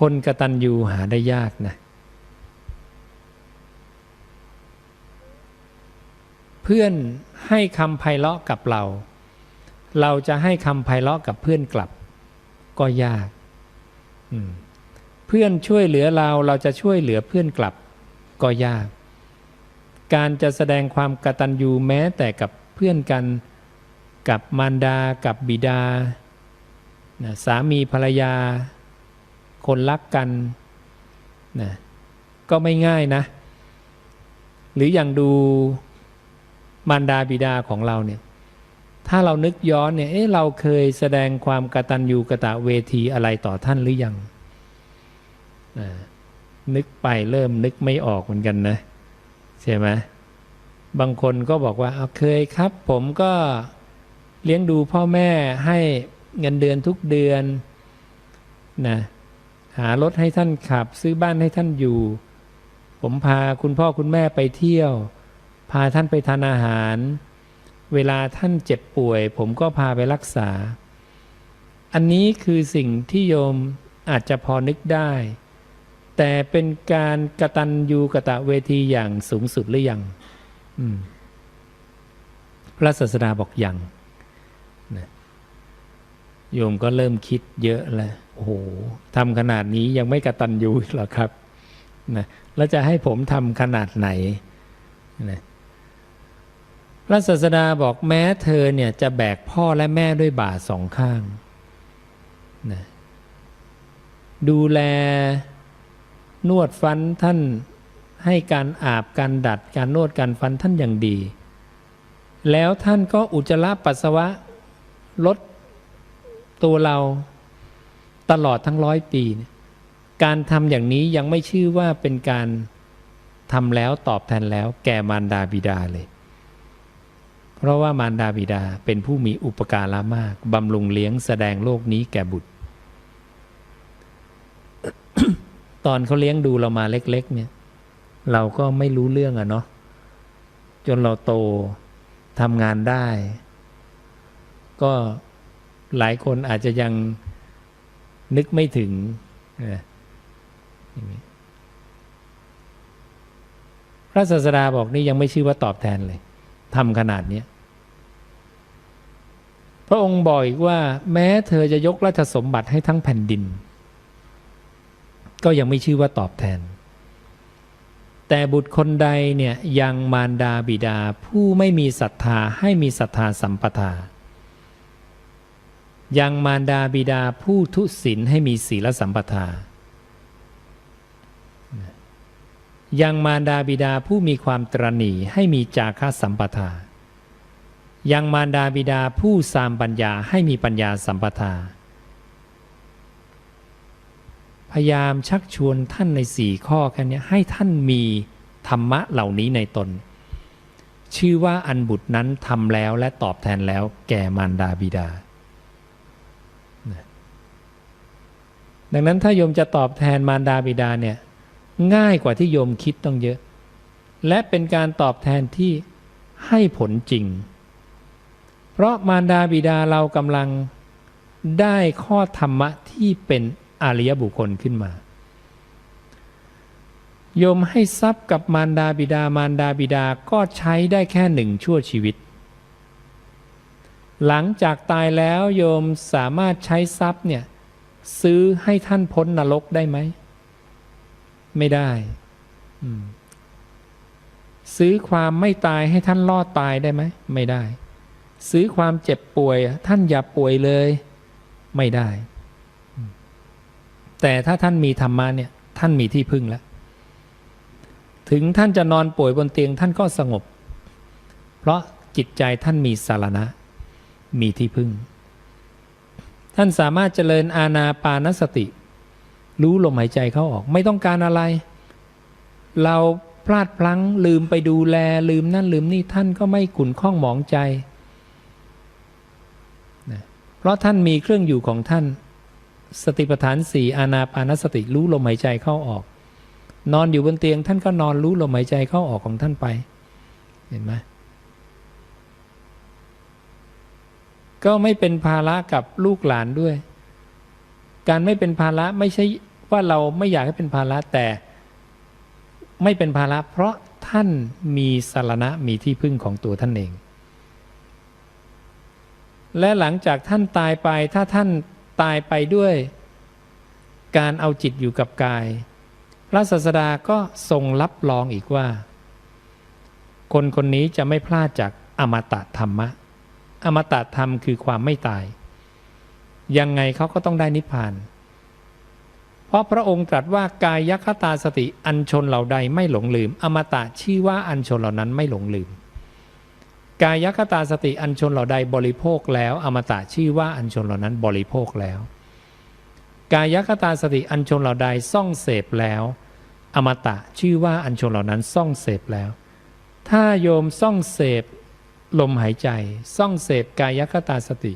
คนกตัญญูหาได้ยากนะ เพื่อนให้คำไพเราะกับเรา เราจะให้คำไพเราะกับเพื่อนกลับ ก็ยาก เพื่อนช่วยเหลือเราเราจะช่วยเหลือเพื่อนกลับ ก็ยาก การจะแสดงความกตัญญูแม้แต่กับเพื่อนกันกับมารดากับบิดานะสามีภรรยา คนรักกันนะก็ไม่ง่ายนะ หรืออย่างดูมารดาบิดาของเราเนี่ย ถ้าเรานึกย้อนเนี่ยเอ๊ะเราเคยแสดงความกตัญญูกะตะเวทีอะไรต่อท่านหรือยังอ่านึกไปเริ่มนึกไม่ออกเหมือนกันนะ ใช่ไหมบางคนก็บอกว่าเอาเคยครับ ผมก็เลี้ยงดูพ่อแม่ให้เงินเดือนทุกเดือนนะ หารถให้ท่านขับ ซื้อบ้านให้ท่านอยู่ ผมพาคุณพ่อคุณแม่ไปเที่ยว พาท่านไปทานอาหาร เวลาท่านเจ็บป่วย ผมก็พาไปรักษา อันนี้คือสิ่งที่โยมอาจจะพอนึกได้ แต่เป็นการกระตันยูกะตะเวทีอย่างสูงสุดหรือยังพระศาสดาบอกยังนะโยมก็เริ่มคิดเยอะแล้ว โอ้โหทำขนาดนี้ยังไม่กระตันยูหรอครับนะแล้วจะให้ผมทำขนาดไหนนะพระศาสดาบอกแม้เธอเนี่ยจะแบกพ่อและแม่ด้วยบาสองข้างนะดูแลนวดฟันท่านให้การอาบการดัดการนวดการฟันท่านอย่างดี แล้วท่านก็อุจจาระปัสสาวะลดตัวเรา ตลอดทั้งร้อยปีเนี่ยการทำอย่างนี้ยังไม่ชื่อว่าเป็นการทำแล้วตอบแทนแล้วแก่มารดาบิดาเลย เพราะว่ามารดาบิดาเป็นผู้มีอุปการะมากบำรุงเลี้ยงแสดงโลกนี้แก่บุตร ตอนเขาเลี้ยงดูเรามาเล็ก ๆ เนี่ย เราก็ไม่รู้เรื่องอะเนาะจนเราโตทำงานได้ ก็หลายคนอาจจะยัง นึกไม่ถึงนะพระศาสดาบอกนี่ยังไม่ชื่อว่าตอบแทนเลยทำขนาดนี้พระองค์บอกอีกว่า แม้เธอจะยกราชสมบัติให้ทั้งแผ่นดิน ก็ยังไม่ชื่อว่าตอบแทน แต่บุตรคนใดเนี่ยยังมารดาบิดาผู้ไม่มีศรัทธาให้มีศรัทธาสัมปทา ยังมารดาบิดาผู้ทุศีลให้มีศีลสัมปทา ยังมารดาบิดาผู้มีความตรณีให้มีจาคะสัมปทา ยังมารดาบิดาผู้สามปัญญาให้มีปัญญาสัมปทา พยายามชักชวนท่านในสี่ข้อแค่นี้ให้ท่านมีธรรมะเหล่านี้ในตน ชื่อว่าอันบุตรนั้นทำแล้วและตอบแทนแล้วแก่มารดาบิดา ดังนั้นถ้าโยมจะตอบแทนมารดาบิดาเนี่ยง่ายกว่าที่โยมคิดต้องเยอะ และเป็นการตอบแทนที่ให้ผลจริง เพราะมารดาบิดาเรากำลังได้ข้อธรรมะที่เป็นอริยบุคคลขึ้นมา โยมให้ทรัพย์กับมารดาบิดามารดาบิดาก็ใช้ได้แค่หนึ่งชั่วชีวิต หลังจากตายแล้วโยมสามารถใช้ทรัพย์เนี่ย ซื้อให้ท่านพ้นนรกได้ไหม ไม่ได้ ซื้อความไม่ตายให้ท่านรอดตายได้ไหม ไม่ได้ ซื้อความเจ็บป่วย ท่านอย่าป่วยเลย ไม่ได้ แต่ถ้าท่านมีธรรมะเนี่ย ท่านมีที่พึ่งแล้ว ถึงท่านจะนอนป่วยบนเตียงท่านก็สงบ เพราะจิตใจท่านมีสารณะ มีที่พึ่ง ท่านสามารถเจริญอาณาปานสติ รู้ลมหายใจเข้าออก ไม่ต้องการอะไร เราพลาดพลั้งลืมไปดูแลลืมนั่นลืมนี่ท่านก็ไม่ขุนข้องหมองใจนะเพราะท่านมีเครื่องอยู่ของท่าน สติปัฏฐานสี่อานาปานสติรู้ลมหายใจเข้าออก นอนอยู่บนเตียงท่านก็นอนรู้ลมหายใจเข้าออกของท่านไป เห็นไหม ก็ไม่เป็นภาระกับลูกหลานด้วย การไม่เป็นภาระไม่ใช่ว่าเราไม่อยากให้เป็นภาระแต่ ไม่เป็นภาระเพราะท่านมีสารณะมีที่พึ่งของตัวท่านเอง และหลังจากท่านตายไปถ้าท่านตายไปด้วย การเอาจิตอยู่กับกาย พระศาสดาก็ทรงรับรองอีกว่า คนคนนี้จะไม่พลาดจากอมตะธรรมะ อมตะธรรมคือความไม่ตาย ยังไงเขาก็ต้องได้นิพพาน เพราะพระองค์ตรัสว่ากายยคตาสติอันชนเหล่าใดไม่หลงลืม อมตะชื่อว่าอันชนเหล่านั้นไม่หลงลืม กายคตาสติอันชนเหล่าใดบริโภคแล้ว อมตะชื่อว่าอันชนเหล่านั้นบริโภคแล้ว กายคตาสติอันชนเหล่าใดซ่องเสพแล้ว อมตะชื่อว่าอันชนเหล่านั้นซ่องเสพแล้ว ถ้าโยมซ่องเสพ ลมหายใจ ซ่องเสพกายคตาสติ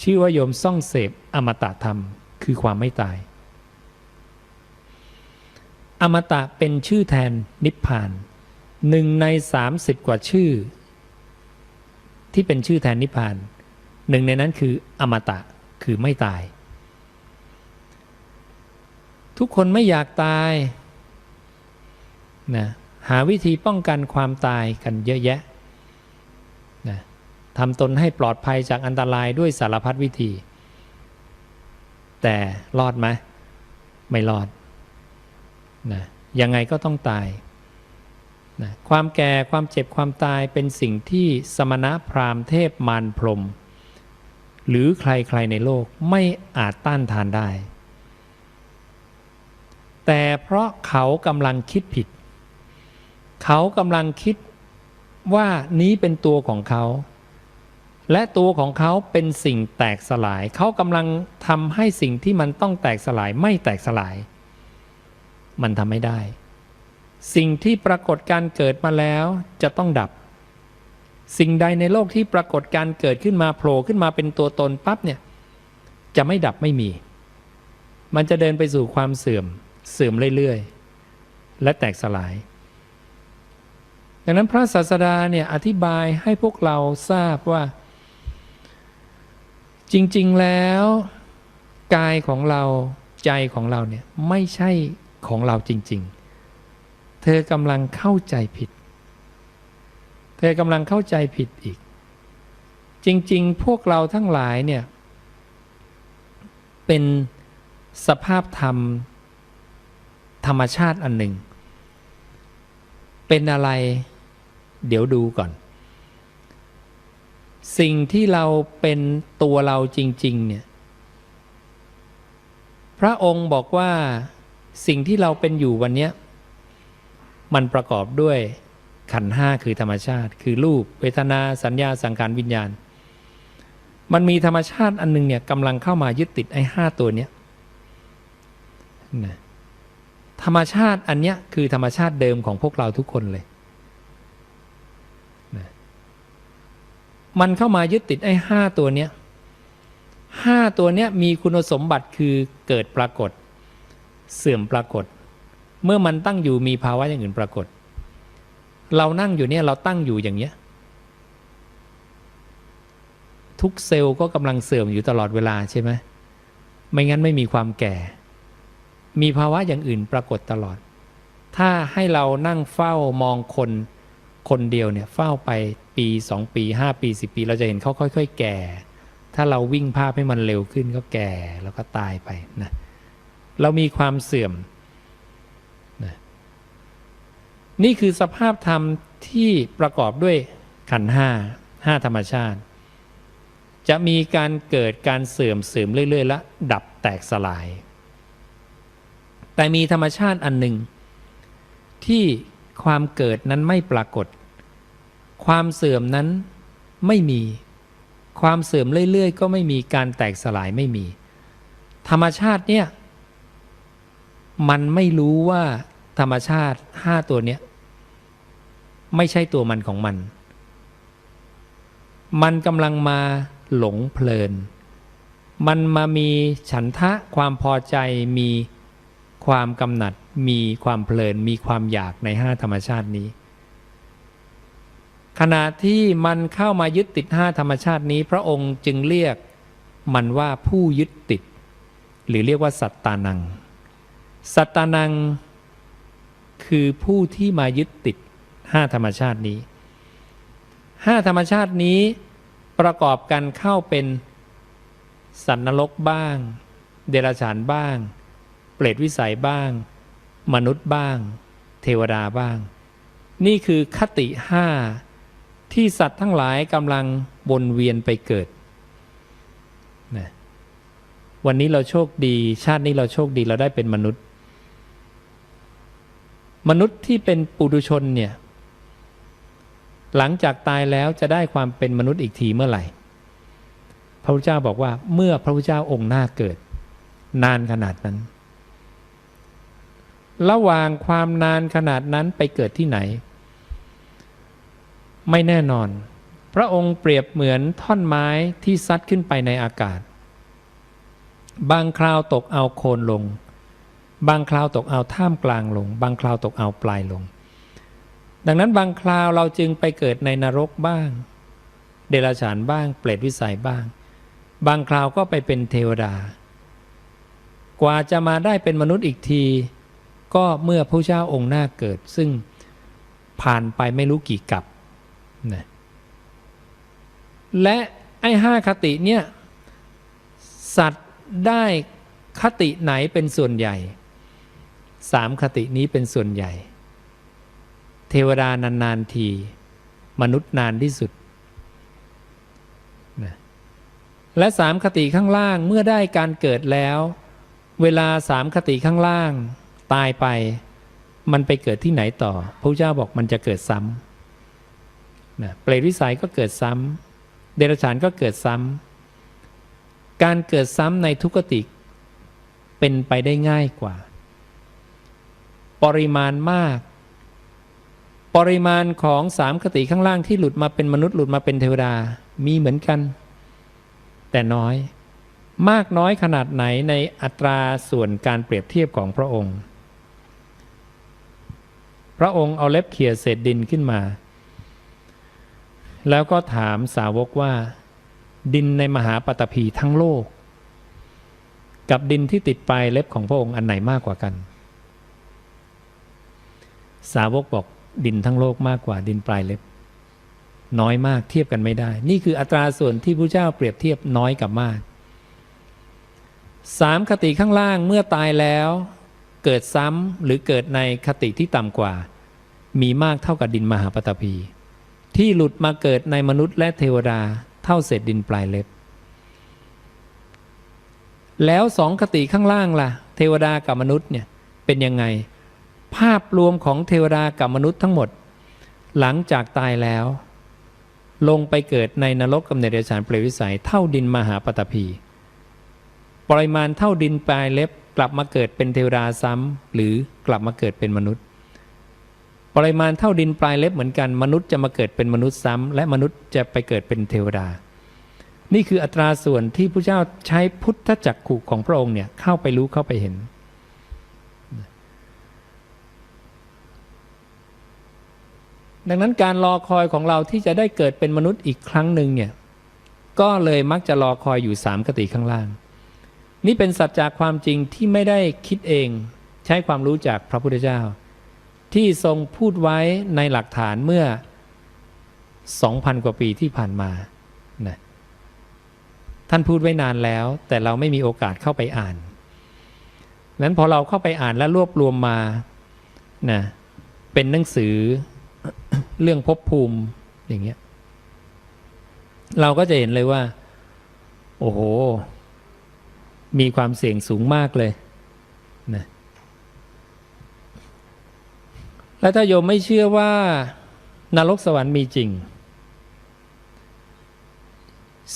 ชื่อว่าโยมซ่องเสพอมตะธรรม คือความไม่ตาย อมตะเป็นชื่อแทนนิพพานหนึ่งใน 30 กว่าชื่อ ที่เป็นชื่อแทนนิพพานหนึ่งในนั้นคืออมตะคือไม่ตาย ทุกคนไม่อยากตายนะหาวิธีป้องกันความตายกันเยอะแยะนะ ทำตนให้ปลอดภัยจากอันตรายด้วยสารพัดวิธี แต่รอดไหมไม่รอดนะยังไงก็ต้องตายนะความแก่ความเจ็บความตายเป็นสิ่งที่สมณะพราหมณ์เทพมารพรหมหรือใครๆในโลกไม่อาจต้านทานได้ แต่เพราะเขากำลังคิดผิด เขากำลังคิดว่านี้เป็นตัวของเขา และตัวของเขาเป็นสิ่งแตกสลาย เขากำลังทำให้สิ่งที่มันต้องแตกสลายไม่แตกสลาย มันทำไม่ได้ สิ่งที่ปรากฏการเกิดมาแล้วจะต้องดับ สิ่งใดในโลกที่ปรากฏการเกิดขึ้นมาโผล่ขึ้นมาเป็นตัวตนปั๊บเนี่ย จะไม่ดับไม่มี มันจะเดินไปสู่ความเสื่อม เสื่อมเรื่อยๆ และแตกสลายดังนั้นพระศาสดาเนี่ยอธิบายให้พวกเราทราบว่า จริง ๆ แล้วกายของเราใจของเราเนี่ยไม่ใช่ของเราจริง ๆ เธอกำลังเข้าใจผิด เธอกำลังเข้าใจผิดอีก จริง ๆ พวกเราทั้งหลายเนี่ยเป็นสภาพธรรม ธรรมชาติอันหนึ่ง เป็นอะไร เดี๋ยวดูก่อน สิ่งที่เราเป็นตัวเราจริง ๆ เนี่ย พระองค์บอกว่าสิ่งที่เราเป็นอยู่วันนี้มันประกอบด้วยขันห้าคือธรรมชาติ คือรูปเวทนาสัญญาสังขารวิญญาณ มันมีธรรมชาติอันหนึงเนี่ยกำลังเข้ามายึดติดไอ้ห้าตัวเนี้ยนะธรรมชาติอันเนี้ยคือธรรมชาติเดิมของพวกเราทุกคนเลยนะ มันเข้ามายึดติดไอ้ห้าตัวเนี้ยห้าตัวเนี้ยมีคุณสมบัติคือเกิดปรากฏ เสื่อมปรากฏ เมื่อมันตั้งอยู่มีภาวะอย่างอื่นปรากฏ เรานั่งอยู่เนี่ยเราตั้งอยู่อย่างเนี้ยทุกเซลล์ก็กำลังเสื่อมอยู่ตลอดเวลาใช่ไหมไม่งั้นไม่มีความแก่ มีภาวะอย่างอื่นปรากฏตลอด ถ้าให้เรานั่งเฝ้ามองคนคนเดียวเนี่ยเฝ้าไป ปีสองปีห้าปีสิบปี เราจะเห็นเขาค่อย ๆ แก่ ถ้าเราวิ่งภาพให้มันเร็วขึ้นก็แก่แล้วก็ตายไปนะเรามีความเสื่อมนะนี่คือสภาพธรรมที่ประกอบด้วยขันห้าห้าธรรมชาติ จะมีการเกิดการเสื่อมเสื่อมเรื่อย ๆ และดับแตกสลาย แต่มีธรรมชาติอันหนึ่งที่ความเกิดนั้นไม่ปรากฏ ความเสื่อมนั้นไม่มี ความเสื่อมเรื่อยๆ ก็ไม่มีการแตกสลายไม่มี ธรรมชาติเนี่ย มันไม่รู้ว่าธรรมชาติห้าตัวเนี้ย ไม่ใช่ตัวมันของมัน มันกำลังมาหลงเพลิน มันมามีฉันทะความพอใจมีความกำหนัด มีความเพลิน มีความอยากในห้าธรรมชาตินี้ ขณะที่มันเข้ามายึดติดห้าธรรมชาตินี้ พระองค์จึงเรียกมันว่าผู้ยึดติด หรือเรียกว่าสัตตานัง สัตตานัง คือผู้ที่มายึดติดห้าธรรมชาตินี้ห้าธรรมชาตินี้ประกอบกันเข้าเป็นสัตว์นรกบ้าง เดรัจฉานบ้าง เปรตวิสัยบ้าง มนุษย์บ้าง เทวดาบ้าง นี่คือคติห้า ที่สัตว์ทั้งหลายกำลังวนเวียนไปเกิดนะวันนี้เราโชคดี ชาตินี้เราโชคดีเราได้เป็นมนุษย์ มนุษย์ที่เป็นปุถุชนเนี่ยหลังจากตายแล้วจะได้ความเป็นมนุษย์อีกทีเมื่อไหร่ พระพุทธเจ้าบอกว่าเมื่อพระพุทธเจ้าองค์หน้าเกิด นานขนาดนั้น ระหว่างความนานขนาดนั้นไปเกิดที่ไหน ไม่แน่นอน พระองค์เปรียบเหมือนท่อนไม้ที่ซัดขึ้นไปในอากาศ บางคราวตกเอาโคนลง บางคราวตกเอาท่ามกลางลง บางคราวตกเอาปลายลง ดังนั้นบางคราวเราจึงไปเกิดในนรกบ้าง เดรัจฉานบ้าง เปรตวิสัยบ้าง บางคราวก็ไปเป็นเทวดา กว่าจะมาได้เป็นมนุษย์อีกที ก็เมื่อพระเจ้าองค์หน้าเกิดซึ่งผ่านไปไม่รู้กี่กับ นะและไอ้ห้าคติเนี่ยสัตว์ได้คติไหนเป็นส่วนใหญ่สามคตินี้เป็นส่วนใหญ่ เทวดานานๆที มนุษย์นานที่สุดนะและสามคติข้างล่างเมื่อได้การเกิดแล้ว เวลาสามคติข้างล่าง ตายไป มันไปเกิดที่ไหนต่อพระเจ้าบอกมันจะเกิดซ้ำ นะเปรตวิสัยก็เกิดซ้ำเดรัจฉานก็เกิดซ้ำการเกิดซ้ำในทุกขติเป็นไปได้ง่ายกว่า ปริมาณมาก ปริมาณของสามคติข้างล่างที่หลุดมาเป็นมนุษย์หลุดมาเป็นเทวดามีเหมือนกัน แต่น้อยมากน้อยขนาดไหนในอัตราส่วนการเปรียบเทียบของพระองค์ พระองค์เอาเล็บเขี่ยเศษดินขึ้นมา แล้วก็ถามสาวกว่า ดินในมหาปตพีทั้งโลก กับดินที่ติดปลายเล็บของพระองค์อันไหนมากกว่ากัน สาวกบอกดินทั้งโลกมากกว่าดินปลายเล็บ น้อยมากเทียบกันไม่ได้ นี่คืออัตราส่วนที่พระเจ้าเปรียบเทียบน้อยกับมากสามคติข้างล่างเมื่อตายแล้ว เกิดซ้ำหรือเกิดในคติที่ต่ำกว่า มีมากเท่ากับดินมหาปตพี ที่หลุดมาเกิดในมนุษย์และเทวดาเท่าเศษดินปลายเล็บ แล้วสองคติข้างล่างล่ะ เทวดากับมนุษย์เนี่ยเป็นยังไง ภาพรวมของเทวดากับมนุษย์ทั้งหมด หลังจากตายแล้ว ลงไปเกิดในนรกกำเนิดเดรัจฉานเปรวิสัยเท่าดินมหาปตพีปริมาณเท่าดินปลายเล็บกลับมาเกิดเป็นเทวดาซ้ำหรือกลับมาเกิดเป็นมนุษย์ ปริมาณเท่าดินปลายเล็บเหมือนกัน มนุษย์จะมาเกิดเป็นมนุษย์ซ้ำและมนุษย์จะไปเกิดเป็นเทวดา นี่คืออัตราส่วนที่พระเจ้าใช้พุทธจักขุของพระองค์เนี่ยเข้าไปรู้เข้าไปเห็น ดังนั้นการรอคอยของเราที่จะได้เกิดเป็นมนุษย์อีกครั้งหนึ่งเนี่ยก็เลยมักจะรอคอยอยู่สามกติข้างล่าง นี่เป็นสัจจากความจริงที่ไม่ได้คิดเอง ใช้ความรู้จากพระพุทธเจ้า ที่ทรงพูดไว้ในหลักฐานเมื่อ 2,000 กว่าปีที่ผ่านมานะท่านพูดไว้นานแล้ว แต่เราไม่มีโอกาสเข้าไปอ่านนั้นพอเราเข้าไปอ่านและรวบรวมมานะเป็นหนังสือเรื่องภพภูมิอย่างเงี้ยเราก็จะเห็นเลยว่า โอ้โห มีความเสี่ยงสูงมากเลยนะ และถ้าโยมไม่เชื่อว่านรกสวรรค์มีจริง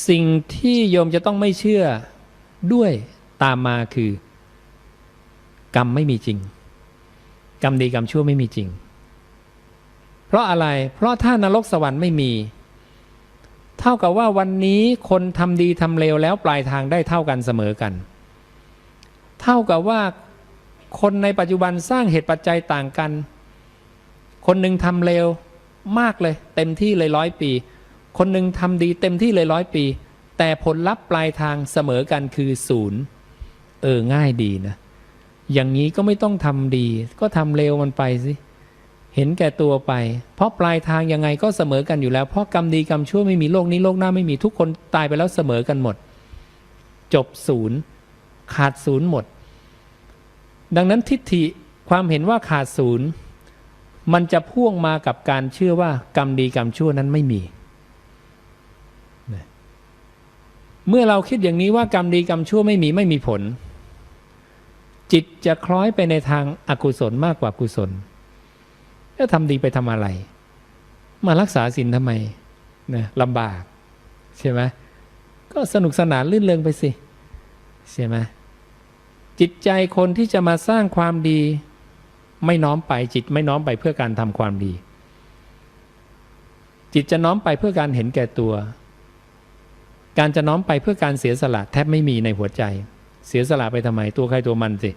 สิ่งที่โยมจะต้องไม่เชื่อด้วยตามมาคือ กรรมไม่มีจริง กรรมดีกรรมชั่วไม่มีจริง เพราะอะไรเพราะถ้านรกสวรรค์ไม่มี เท่ากับว่าวันนี้คนทำดีทำเลวแล้วปลายทางได้เท่ากันเสมอกัน เท่ากับว่าคนในปัจจุบันสร้างเหตุปัจจัยต่างกัน คนหนึ่งทำเลวมากเลย เต็มที่เลยร้อยปี คนหนึ่งทำดีเต็มที่เลยร้อยปี แต่ผลลัพธ์ปลายทางเสมอกันคือศูนย์เออง่ายดีนะ อย่างนี้ก็ไม่ต้องทำดี ก็ทำเลวมันไปสิเห็นแก่ตัวไป เพราะปลายทางยังไงก็เสมอกันอยู่แล้ว เพราะกรรมดีกรรมชั่วไม่มีโลกนี้โลกหน้าไม่มีทุกคนตายไปแล้วเสมอกันหมด จบศูนย์ขาดศูนย์หมด ดังนั้นทิฏฐิความเห็นว่าขาดศูนย์ มันจะพ่วงมากับการเชื่อว่ากรรมดีกรรมชั่วนั้นไม่มี เมื่อเราคิดอย่างนี้ว่ากรรมดีกรรมชั่วไม่มีไม่มีผล จิตจะคล้อยไปในทางอากุศลมากกว่ากุศลแล้วทำดีไปทำอะไร มารักษาศีลทำไมนะลำบาก ใช่ไหมก็สนุกสนานลื่นเริงไปสิ ใช่ไหมจิตใจคนที่จะมาสร้างความดี ไม่น้อมไปจิตไม่น้อมไปเพื่อการทำความดี จิตจะน้อมไปเพื่อการเห็นแก่ตัว การจะน้อมไปเพื่อการเสียสละแทบไม่มีในหัวใจ เสียสละไปทำไมตัวใครตัวมันสิ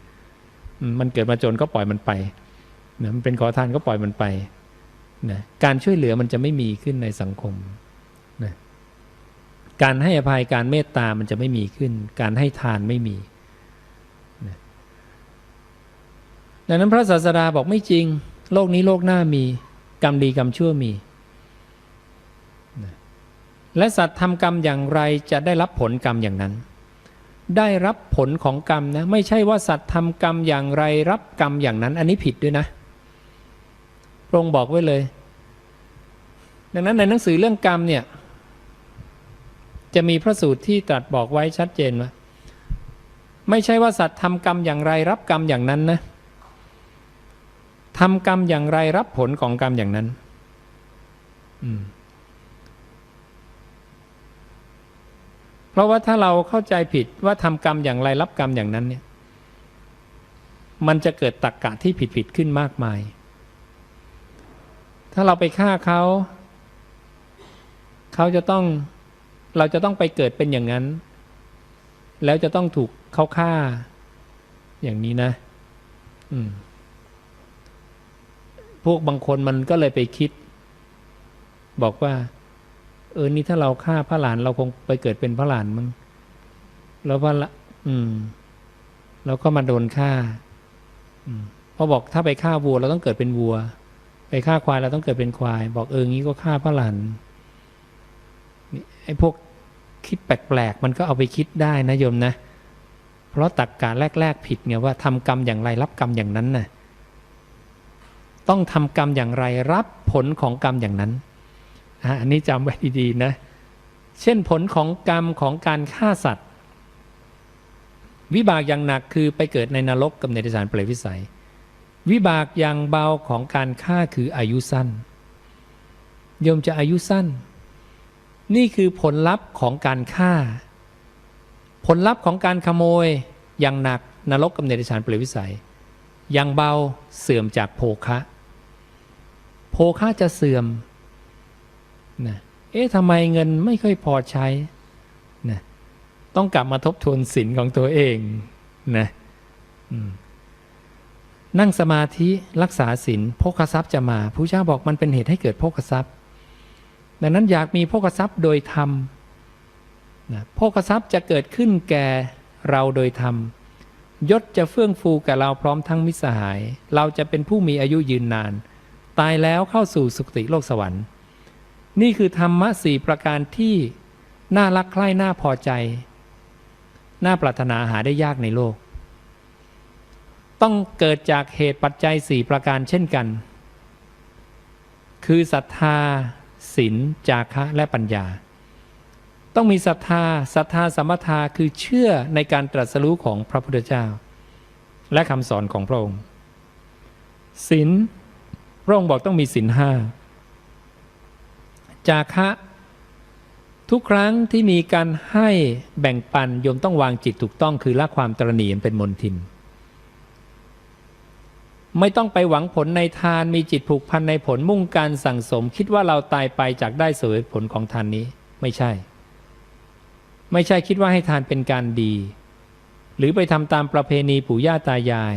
มมันเกิดมาจนก็ปล่อยมันไปนะมันเป็นขอทานก็ปล่อยมันไปนะการช่วยเหลือมันจะไม่มีขึ้นในสังคมนะการให้อภัยการเมตตามันจะไม่มีขึ้น การให้ทานไม่มีนะ ดังนั้นพระศาสดาบอกไม่จริง โลกนี้โลกหน้ามีกรรมดีกรรมชั่วมี และสัตว์ทำกรรมอย่างไรจะได้รับผลกรรมอย่างนั้น ได้รับผลของกรรมนะไม่ใช่ว่าสัตว์ทำกรรมอย่างไรรับกรรมอย่างนั้น อันนี้ผิดด้วยนะพระองค์บอกไว้เลย ดังนั้นในหนังสือเรื่องกรรมเนี่ยจะมีพระสูตรที่ตรัสบอกไว้ชัดเจนว่าไม่ใช่ว่าสัตว์ทำกรรมอย่างไรรับกรรมอย่างนั้นนะ ทำกรรมอย่างไรรับผลของกรรมอย่างนั้นเพราะว่าถ้าเราเข้าใจผิดว่าทำกรรมอย่างไรรับกรรมอย่างนั้น เนี่ย มันจะเกิดตักกะที่ผิดผิดขึ้นมากมาย ถ้าเราไปฆ่าเขาเขาจะต้องเราจะต้องไปเกิดเป็นอย่างนั้น แล้วจะต้องถูกเขาฆ่า อย่างนี้นะ อืม วกบางคนมันก็เลยไปคิด บอกว่า เออนี่ถ้าเราฆ่าพระหลานเราคงไปเกิดเป็นพระหลานมั้งแล้วพระละอืม แล้วก็มาโดนฆ่า อืมพราะบอกถ้าไปฆ่าวัวเราต้องเกิดเป็นวัว ไปฆ่าควายเราต้องเกิดเป็นควาย บอกเอองี้ก็ฆ่าพระหลานไอ้พวกคิดแปลกๆมันก็เอาไปคิดได้นะโยมนะ เพราะตักกะแรก ๆ ผิดไงว่าทำกรรมอย่างไรรับกรรมอย่างนั้นน่ะ ต้องทำกรรมอย่างไรรับผลของกรรมอย่างนั้นอันนี้จำไว้ดีๆนะ เช่นผลของกรรมของการฆ่าสัตว์ วิบากอย่างหนักคือไปเกิดในนรกกับในทิสารเปรตวิสัย วิบากอย่างเบาของการฆ่าคืออายุสั้นโยมจะอายุสั้น นี่คือผลลัพธ์ของการฆ่า ผลลัพธ์ของการขโมยอย่างหนักนรกกับในทิสารเปรตวิสัย อย่างเบาเสื่อมจากโภคะ ภคะจะเสื่อมนะเอ๊ะทำไมเงินไม่ค่อยพอใช้นะต้องกลับมาทบทวนศีลของตัวเองนะนั่งสมาธิรักษาศีลโภคทรัพย์จะมาผู้เจ้าบอกมันเป็นเหตุให้เกิดโภคทรัพย์ ดังนั้นอยากมีโภคทรัพย์โดยธรรมนะโภคทรัพย์จะเกิดขึ้นแก่เราโดยธรรม ยศจะเฟื่องฟูแก่เราพร้อมทั้งมิสหาย เราจะเป็นผู้มีอายุยืนนาน ตายแล้วเข้าสู่สุคติโลกสวรรค์ นี่คือธรรมะสี่ประการที่น่ารักใคร่น่าพอใจ น่าปรารถนาหาได้ยากในโลก ต้องเกิดจากเหตุปัจจัยสี่ประการเช่นกัน คือศรัทธาศีลจาคะและปัญญา ต้องมีศรัทธาศรัทธาสมปทาคือเชื่อในการตรัสรู้ของพระพุทธเจ้า และคำสอนของพระองค์ศีล พระองค์บอกต้องมีศีลห้าจาคะทุกครั้งที่มีการให้แบ่งปันโยมต้องวางจิตถูกต้องคือละความตรณีเป็นมนทิน ไม่ต้องไปหวังผลในทานมีจิตผูกพันในผลมุ่งการสั่งสม คิดว่าเราตายไปจากได้เสวยผลของทานนี้ไม่ใช่ ไม่ใช่คิดว่าให้ทานเป็นการดี หรือไปทำตามประเพณีปู่ย่าตายาย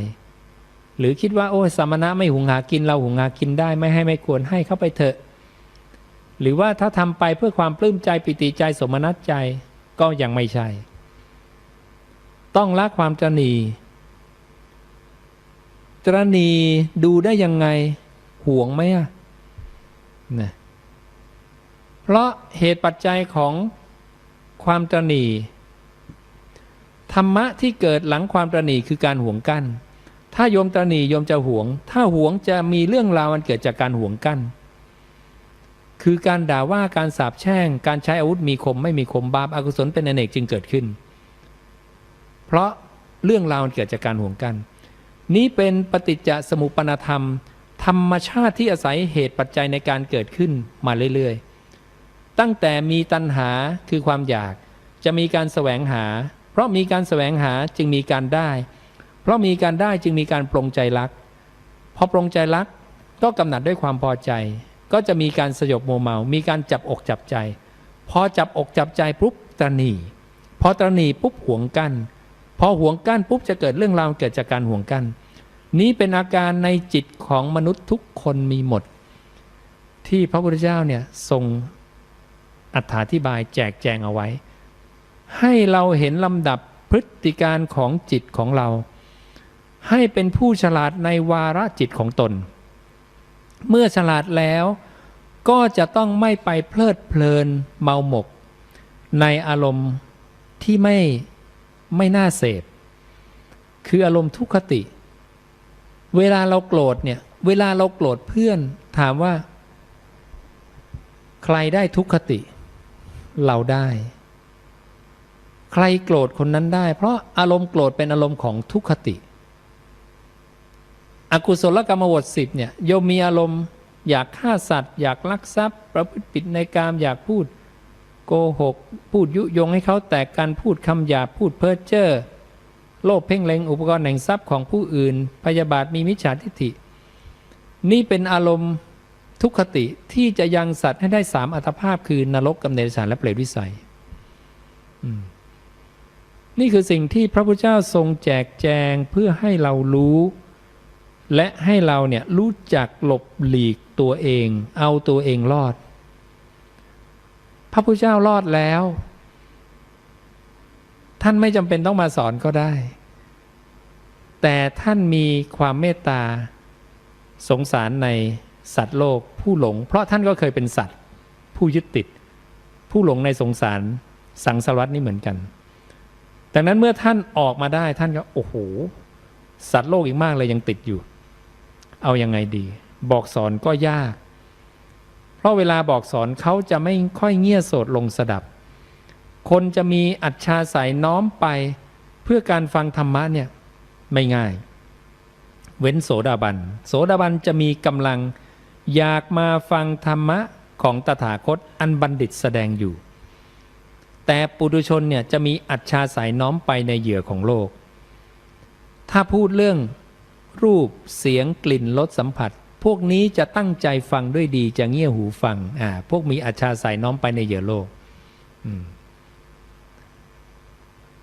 หรือคิดว่าโอ้สมณะไม่หุงหากินเราหุงหากินได้ไม่ให้ไม่ควรให้เข้าไปเถอะ หรือว่าถ้าทำไปเพื่อความปลื้มใจปิติใจสมนัตใจก็ยังไม่ใช่ ต้องละความตรณีตรณีดูได้ยังไงห่วงไหมอะนะเพราะเหตุปัจจัยของความตรณีธรรมะที่เกิดหลังความตรณีคือการห่วงกั้น ถ้าโยมตรณีโยมจะหวง ถ้าหวงจะมีเรื่องราวมันเกิดจากการหวงกั้น คือการด่าว่าการสาปแช่ง การใช้อาวุธมีคมไม่มีคมบาปอากุศลเป็นอเนกจึงเกิดขึ้น เพราะเรื่องราวมันเกิดจากการหวงกั้นนี้เป็นปฏิจจสมุปนธรรม ธรรมชาติที่อาศัยเหตุปัจจัยในการเกิดขึ้นมาเรื่อยๆ ตั้งแต่มีตัณหาคือความอยาก จะมีการแสวงหา เพราะมีการแสวงหาจึงมีการได้ เพราะมีการได้จึงมีการปรงใจรักพอปรงใจรักก็กำหนัดด้วยความพอใจ ก็จะมีการสยบโมเมา มีการจับอกจับใจ พอจับอกจับใจปุ๊บตระหนีพอตระหนีปุ๊บหวงกั้นพอหวงกั้นปุ๊บจะเกิดเรื่องราวเกิดจากการหวงกั้นนี้เป็นอาการในจิตของมนุษย์ทุกคนมีหมด ที่พระพุทธเจ้าเนี่ยทรงอธิบายแจกแจงเอาไว้ ให้เราเห็นลำดับพฤติการของจิตของเรา ให้เป็นผู้ฉลาดในวาระจิตของตน เมื่อฉลาดแล้วก็จะต้องไม่ไปเพลิดเพลินเมาหมก ในอารมณ์ที่ไม่ไม่น่าเสพ คืออารมณ์ทุกขติ เวลาเราโกรธเนี่ย เวลาเราโกรธเพื่อนถามว่า ใครได้ทุกขติ เราได้ ใครโกรธคนนั้นได้ เพราะอารมณ์โกรธเป็นอารมณ์ของทุกขติ อกุศลกรรมบทสิบเนี่ยโยมมีอารมณ์อยากฆ่าสัตว์ อยากลักทรัพย์ ประพฤติผิดในกามอยากพูดโกหก พูดยุยงให้เขาแตกกันพูดคำหยาพูดเพ้อเจ้อโลภเพ่งเล็งอุปกรณ์แห่งทรัพย์ของผู้อื่น พยาบาทมีมิจฉาทิฏฐิ นี่เป็นอารมณ์ทุกขติที่จะยังสัตว์ให้ได้สามอัตภาพคือนรกกำเนิดสารและเปรตวิสัย นี่คือสิ่งที่พระพุทธเจ้าทรงแจกแจงเพื่อให้เรารู้ และให้เราเนี่ยรู้จักหลบหลีกตัวเอง เอาตัวเองรอด พระพุทธเจ้ารอดแล้ว ท่านไม่จำเป็นต้องมาสอนก็ได้ แต่ท่านมีความเมตตา สงสารในสัตว์โลกผู้หลง เพราะท่านก็เคยเป็นสัตว์ ผู้ยึดติด ผู้หลงในสงสารสังสารวัตนี่เหมือนกัน ดังนั้นเมื่อท่านออกมาได้ท่านก็โอ้โหสัตว์โลกอีกมากเลยยังติดอยู่ เอายังไงดี บอกสอนก็ยาก เพราะเวลาบอกสอนเขาจะไม่ค่อยเงี่ยโสดลงสดับ คนจะมีอัจฉาสายน้อมไป เพื่อการฟังธรรมะเนี่ยไม่ง่าย เว้นโสดาบัน โสดาบันจะมีกำลังอยากมาฟังธรรมะของตถาคตอันบัณฑิตแสดงอยู่ แต่ปุถุชนเนี่ยจะมีอัจฉาสายน้อมไปในเหยื่อของโลก ถ้าพูดเรื่อง รูปเสียงกลิ่นรสสัมผัส พวกนี้จะตั้งใจฟังด้วยดีจะเงี่ยหูฟังอ่าพวกมีอัจฉาสายน้อมไปในเหยื่อโลก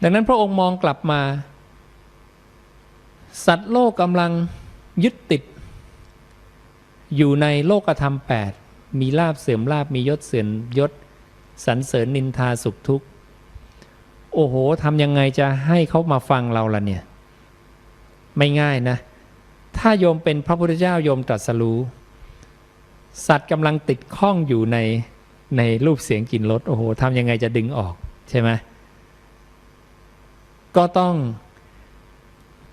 ดังนั้นพระองค์มองกลับมา สัตว์โลกกำลังยึดติด อยู่ในโลกธรรมแปดมีลาบเสื่อมลาบมียศเสื่อมยศสรรเสริญนินทาสุขทุกข์ โอ้โหทำยังไงจะให้เขามาฟังเราล่ะเนี่ย ไม่ง่ายนะ ถ้าโยมเป็นพระพุทธเจ้าโยมตรัสรู้ สัตว์กำลังติดข้องอยู่ในในรูปเสียงกลิ่นรสโอ้โหทำยังไงจะดึงออกใช่ไหมก็ต้อง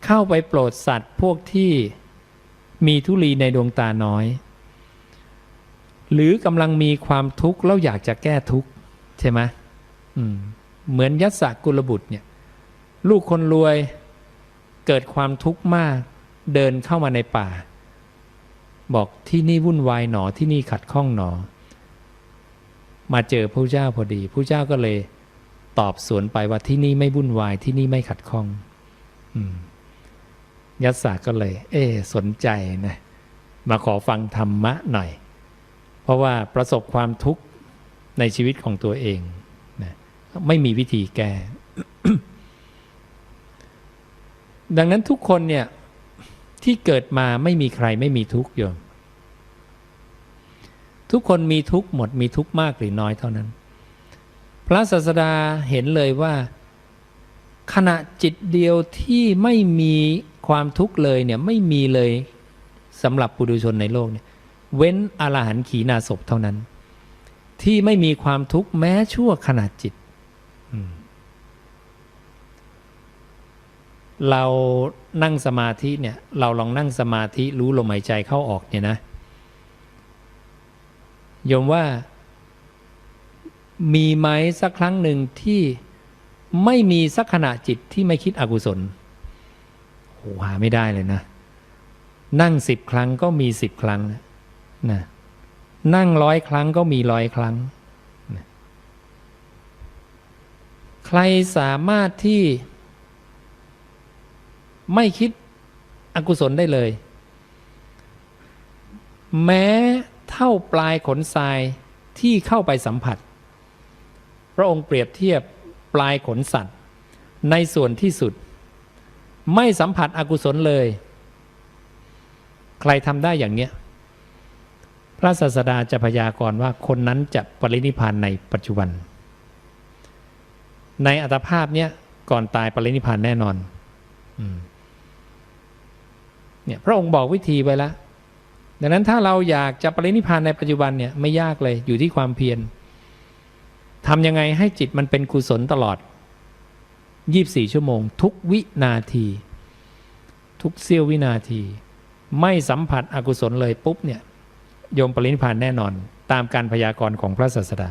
เข้าไปโปรดสัตว์พวกที่มีทุลีในดวงตาน้อย หรือกำลังมีความทุกข์แล้วอยากจะแก้ทุกข์ใช่ไหมมเหมือนยัสสกุลบุตรเนี่ย ลูกคนรวยเกิดความทุกข์มาก เดินเข้ามาในป่า บอกที่นี่วุ่นวายหนอที่นี่ขัดข้องหนอ มาเจอพระเจ้าพอดีพระเจ้าก็เลยตอบสวนไปว่าที่นี่ไม่วุ่นวายที่นี่ไม่ขัดข้องอยัสสาก็เลย เออสนใจนะมาขอฟังธรรมะหน่อย เพราะว่าประสบความทุกข์ในชีวิตของตัวเองนะไม่มีวิธีแก้ดังนั้นทุกคนเนี่ย ที่เกิดมาไม่มีใครไม่มีทุกข์โยมทุกคนมีทุกข์หมดมีทุกข์มากหรือน้อยเท่านั้น พระศาสดาเห็นเลยว่า ขณะจิตเดียวที่ไม่มีความทุกข์เลยเนี่ยไม่มีเลยสำหรับปุถุชนในโลกเนี่ยเว้นอรหันต์ขีณาศพเท่านั้น ที่ไม่มีความทุกข์แม้ชั่วขณะจิตอืม เรานั่งสมาธิเนี่ยเราลองนั่งสมาธิรู้ลมหายใจเข้าออกเนี่ยนะโยมว่ามีไหมสักครั้งหนึ่งที่ไม่มีสักขณะจิตที่ไม่คิดอกุศลโหหาไม่ได้เลยนะ นั่งสิบครั้งก็มีสิบครั้งนะนั่งร้อยครั้งก็มีร้อยครั้งนะใครสามารถที่ ไม่คิดอกุศลได้เลย แม้เท่าปลายขนทรายที่เข้าไปสัมผัส พระองค์เปรียบเทียบปลายขนสัตว์ ในส่วนที่สุด ไม่สัมผัสอกุศลเลย ใครทำได้อย่างเนี้ยพระศาสดาจะพยากรณ์ว่าคนนั้นจะปรินิพานในปัจจุบัน ในอัตภาพเนี้ยก่อนตายปรินิพพานแน่นอน อืม เนี่ยพระองค์บอกวิธีไว้แล้วดังนั้นถ้าเราอยากจะปรินิพานในปัจจุบันเนี่ยไม่ยากเลยอยู่ที่ความเพียรทำยังไงให้จิตมันเป็นกุศลตลอด 24 ชั่วโมง ทุกวินาที ทุกเสี้ยววินาที ไม่สัมผัสอกุศลเลยปุ๊บเนี่ยโยมปรินิพานแน่นอน ตามการพยากรณ์ของพระศาสดา